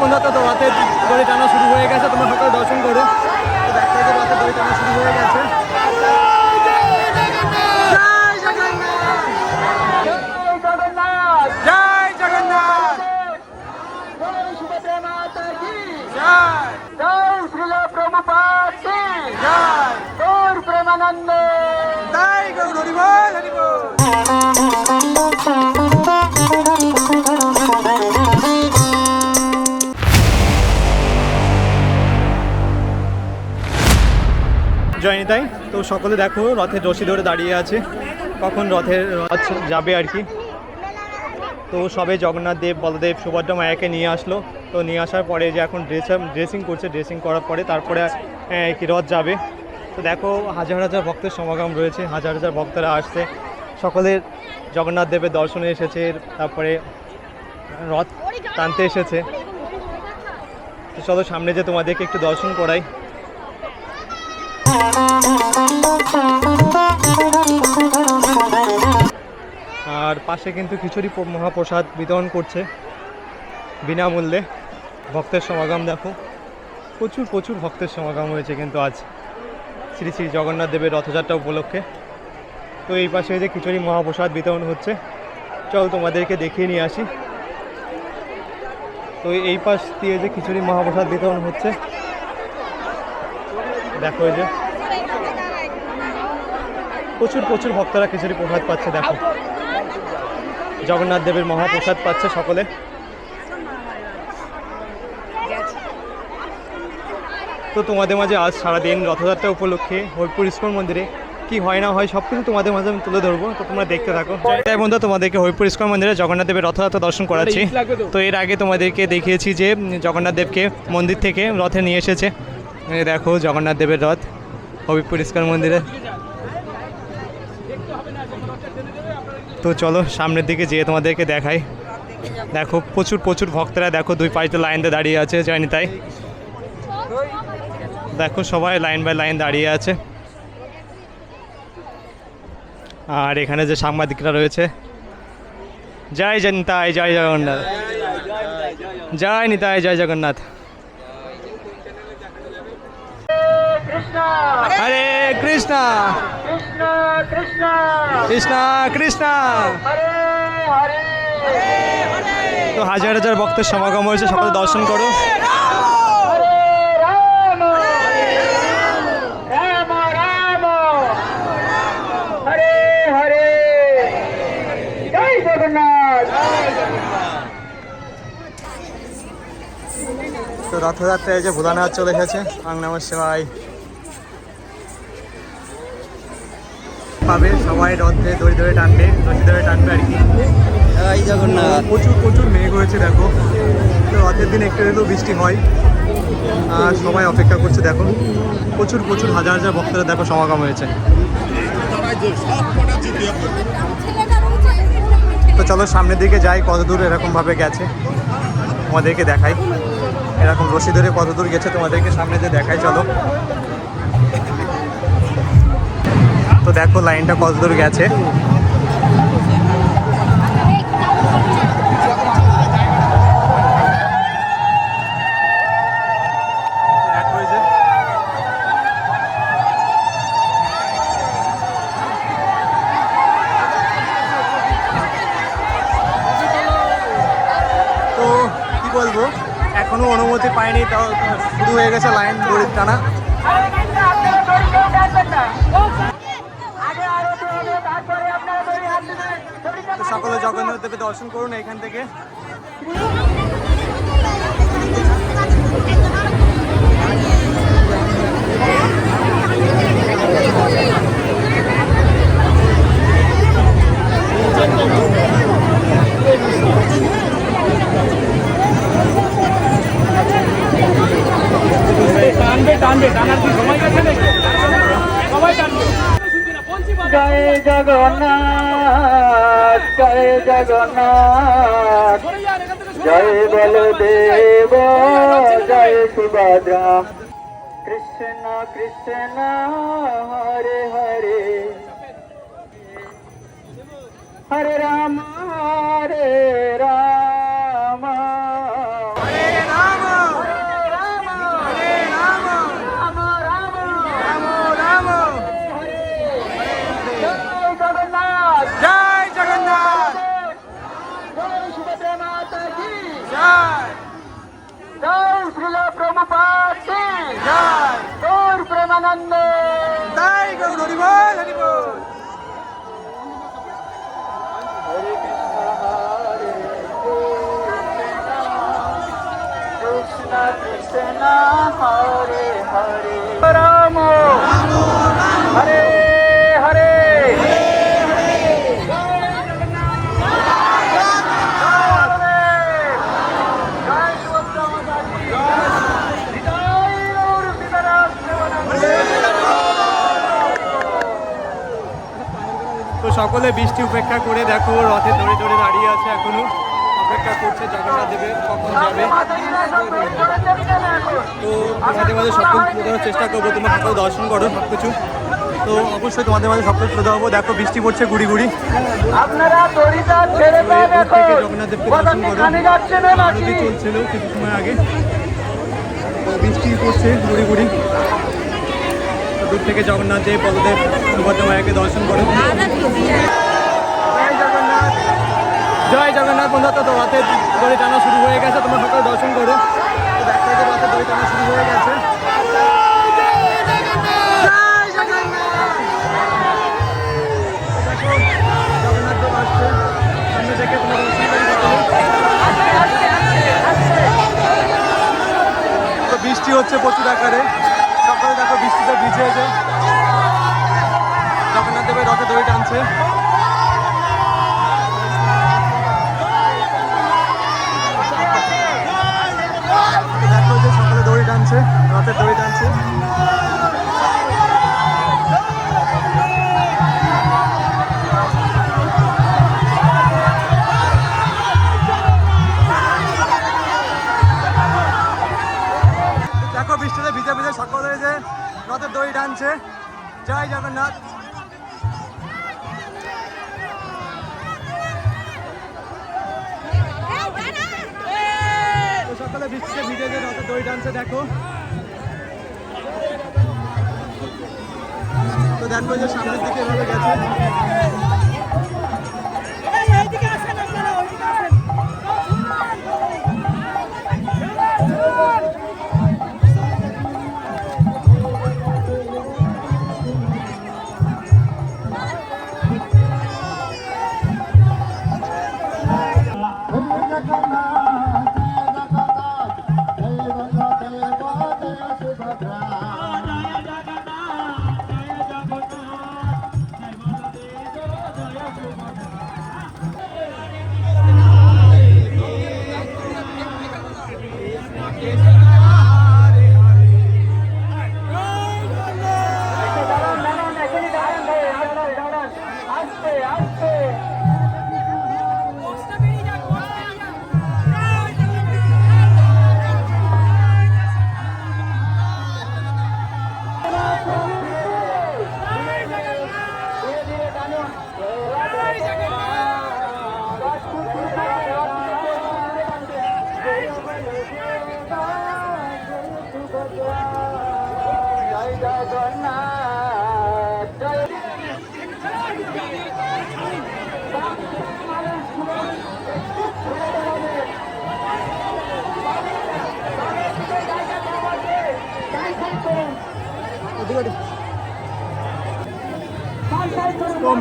বন্ধু তো রথের দড়ি টানা শুরু হয়ে গেছে তোমরা সকলে দর্শন করো। তো দেখতে দড়ি টানা শুরু হয়ে গেছে। জয় গৌর জয়নিতাই তো সকলে দেখো, রথের রশি ধরে দাঁড়িয়ে আছে। কখন রথের রথ যাবে আর কি? তো সবে জগন্নাথ দেব, বলদেব, সুভদ্রা মায়াকে নিয়ে আসলো। তো নিয়ে আসার পরে যে এখন ড্রেস ড্রেসিং করছে ড্রেসিং করার পরে তারপরে কি রথ যাবে। তো দেখো, হাজার হাজার ভক্তের সমাগম রয়েছে, হাজার হাজার ভক্তরা আসছে। সকলের জগন্নাথ দেবের দর্শনে এসেছে, তারপরে রথ টানতে এসেছে। তো চলো সামনে যে তোমাদেরকে একটু দর্শন করাই। আর পাশে কিন্তু খিচুড়ি মহাপ্রসাদ বিতরণ করছে। বিনামূল্যে ভক্তের সমাগম দেখো। প্রচুর প্রচুর ভক্তের সমাগম হয়েছে কিন্তু আজ। শ্রী শ্রী জগন্নাথ দেবের রথযাত্রা উপলক্ষে। তো এই পাশে যে খিচুড়ি মহাপ্রসাদ বিতরণ হচ্ছে, চল তোমাদেরকে দেখিয়ে নিয়ে আসি। তো এই পাশ দিয়ে যে খিচুড়ি মহাপ্রসাদ বিতরণ হচ্ছে, দেখো যে। প্রচুর প্রচুর ভক্তরা খিচুড়ি প্রসাদ পাচ্ছে দেখো। জগন্নাথ দেবের মহাপ্রসাদ পাচ্ছে সকলে। তো তোমাদের মাঝে আজ সারাদিন রথযাত্রা উপলক্ষে হরিপুর ইস্কন মন্দিরে কি হয় না হয় সব কিছু তোমাদের মাঝে আমি তুলে ধরবো তো তোমরা দেখতে থাকো। তাই বন্ধু তোমাদেরকে হরিপুর ইস্কন মন্দিরে জগন্নাথ দেবের রথযাত্রা দর্শন করাচ্ছি। তো। এর আগে তোমাদেরকে দেখিয়েছি যে জগন্নাথ দেবকে মন্দির থেকে রথে নিয়ে এসেছে। দেখো জগন্নাথ দেবের রথ হবিপুর ইস্কন মন্দিরে। তো চলো সামনের দিকে যেয়ে তোমাদেরকে দেখাই। দেখো প্রচুর প্রচুর ভক্তরা, দেখো দুই পাশে লাইন দিয়ে দাঁড়িয়ে আছে জানি তাই দেখো সবাই লাইন বাই লাইন দাঁড়িয়ে আছে। আর এখানে যে সাংবাদিকরা রয়েছে। জয় জনতাই জয় জগন্নাথ। জয় নিতাই, জয় জগন্নাথ। হরে কৃষ্ণ! কৃষ্ণ কৃষ্ণ। তো হাজার হাজার ভক্তের সমাগম হয়েছে সকলে দর্শন করো। তো রথযাত্রায় যে ভোলানাথ চলে এসেছে আং নমঃ পাবে সবাই রথে ধরে ধরে টানবে রশি ধরে টানবে আর কি। জগন্নাথ। প্রচুর প্রচুর মেঘ হয়েছে দেখো। তো রথের দিন একটু একটু বৃষ্টি হয়। আর সবাই অপেক্ষা করছে দেখো। প্রচুর প্রচুর হাজার হাজার ভক্তরা দেখো সমাগম হয়েছে। তো চলো সামনের দিকে যাই কত দূর এরকমভাবে গেছে। তোমাদেরকে দেখাই। এরকম রশি ধরে কত দূর গেছে তোমাদেরকে সামনে দিয়ে দেখাই চলো। তো দেখো লাইনটা কত দূর গেছে। বলব, এখনও অনুমতি পাইনি, তাও শুরু হয়ে গেছে লাইন, দড়ির টানা। সকলে দর্শন করুন এখান থেকে। টানবে টানবে টানার কি সময় গেছে নাকি? সবাই টানবে। জয় জগন্নাথ জয় জগন্নাথ। জয় বলদেব, জয় সুভদ্রা কৃষ্ণ কৃষ্ণ, হরে হরে। হরে রাম হরে রাম জয় শ্রীল প্রভুপাদ কি জয় গৌর প্রেমানন্দ জয় গৌর হরিবল হরিবল কৃষ্ণ তো সকলে বৃষ্টি উপেক্ষা করে দেখো রথে ধরে ধরে দাঁড়িয়ে আছে এখনও। অপেক্ষা করছে জগন্নাথ দেবের কখন যাবে? তো তোমাদের মাঝে সব কিছু তুলে চেষ্টা করব তোমরা সকল দর্শন করো সব কিছু তো অবশ্যই তোমাদের মাঝে সব কিছু তুলে ধরবো। দেখো বৃষ্টি পড়ছে গুড়ি গুড়ি। আপনারা জগন্নাথ দেবকে দর্শন করো। চলছিল কিছু সময় আগে। বৃষ্টি পড়ছে গুড়ি গুড়ি। দূর থেকে জগন্নাথ দেব বলদেব সুভদ্রা মায়াকে দর্শন করো। বন্ধু তো দড়ি টানা শুরু হয়ে গেছে, তোমরা সকলে দর্শন করো। যে রথের দড়ি টানা শুরু হয়ে গেছে। বৃষ্টি হচ্ছে প্রচুর আকারে। সকলে দেখো বৃষ্টিতে ভিজেছে জগন্নাথ দেবের রথে দড়ি টানছে। রথের দড়ি টানছে। দেখো, বৃষ্টিতে ভিজে ভিজে সকলে যে রথের দড়ি টানছে। জয় জগন্নাথ। সকালে বৃষ্টিতে ভিজে যে রথের দড়ি টানছে, দেখো। তো দেখো যে সামনের দিকে এভাবে গেছে।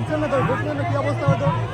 পাচ্ছেন না তো না কি অবস্থা হতো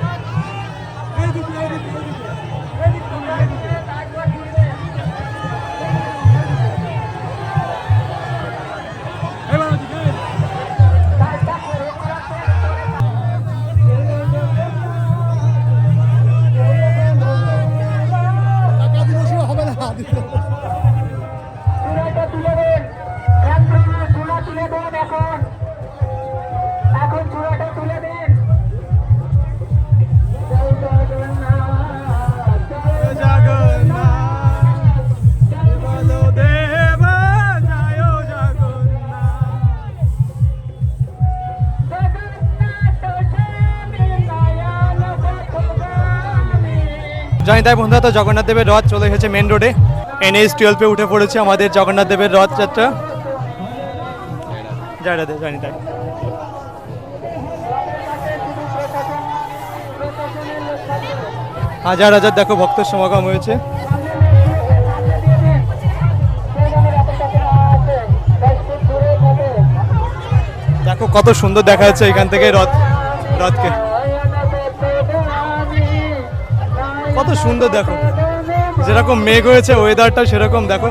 জয়নিতাই বন্ধুরা, তো জগন্নাথ দেবের রথ চলে এসেছে মেন রোডে এনএইচ টুয়েলভে উঠে পড়েছে আমাদের জগন্নাথ দেবের রথযাত্রা জয় রাধে জয়নিতাই হাজার হাজার দেখো ভক্তের সমাগম হয়েছে। দেখো কত সুন্দর দেখা যাচ্ছে এখান থেকে রথ, রথকে। কত সুন্দর দেখো। যেরকম মেঘ হয়েছে ওয়েদারটা সেরকম দেখো।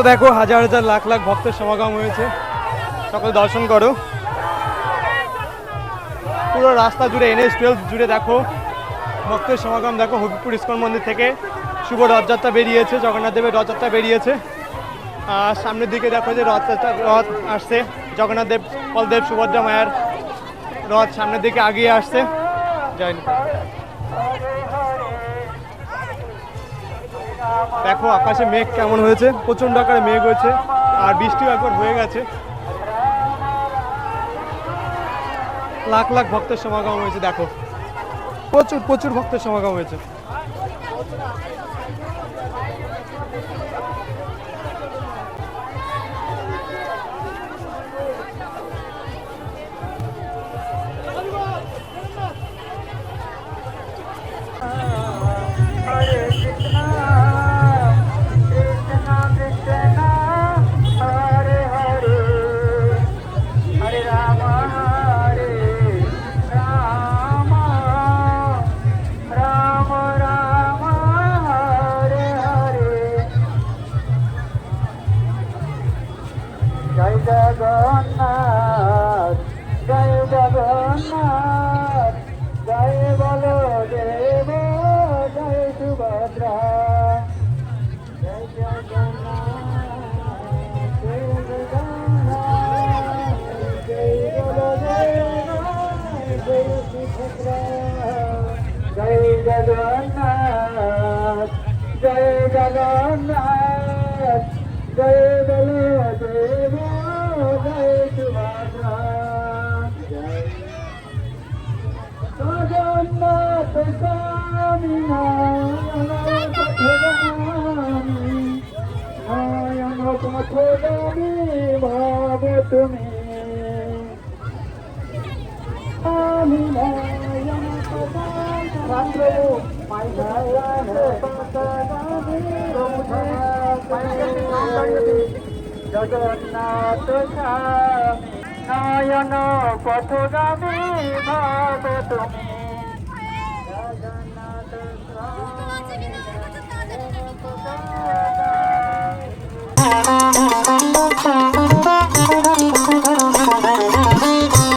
তো দেখো, হাজার হাজার লাখ লাখ ভক্তের সমাগম হয়েছে। সকলে দর্শন করো। পুরো রাস্তা জুড়ে এনএস টুয়েলভ জুড়ে দেখো, ভক্তের সমাগম দেখো, হবিপুর ইস্কন মন্দির থেকে শুভ রথযাত্রা বেরিয়েছে, জগন্নাথ দেবের রথযাত্রা বেরিয়েছে। আর সামনের দিকে দেখো যে রথযাত্রা রথ আসছে, জগন্নাথ দেব বলদেব সুভদ্রা মায়ের রথ সামনের দিকে আগিয়ে আসছে। জয়। দেখো আকাশে মেঘ কেমন হয়েছে প্রচণ্ড আকারে মেঘ হয়েছে, আর বৃষ্টিও একবার হয়ে গেছে। লাখ লাখ ভক্তের সমাগম হয়েছে, দেখো। প্রচুর প্রচুর ভক্তের সমাগম হয়েছে। জয় জগন্নাথ জয় জয় সুভদ্রা জয় জগন্নাথ স্বামী নয়ন নয়ন পথগামী ভাব তুমি আমি নয়ন নয়ন পথগামী জগন্নাথ নয়ন পথগামী ভাব তুমি জগন্নাথ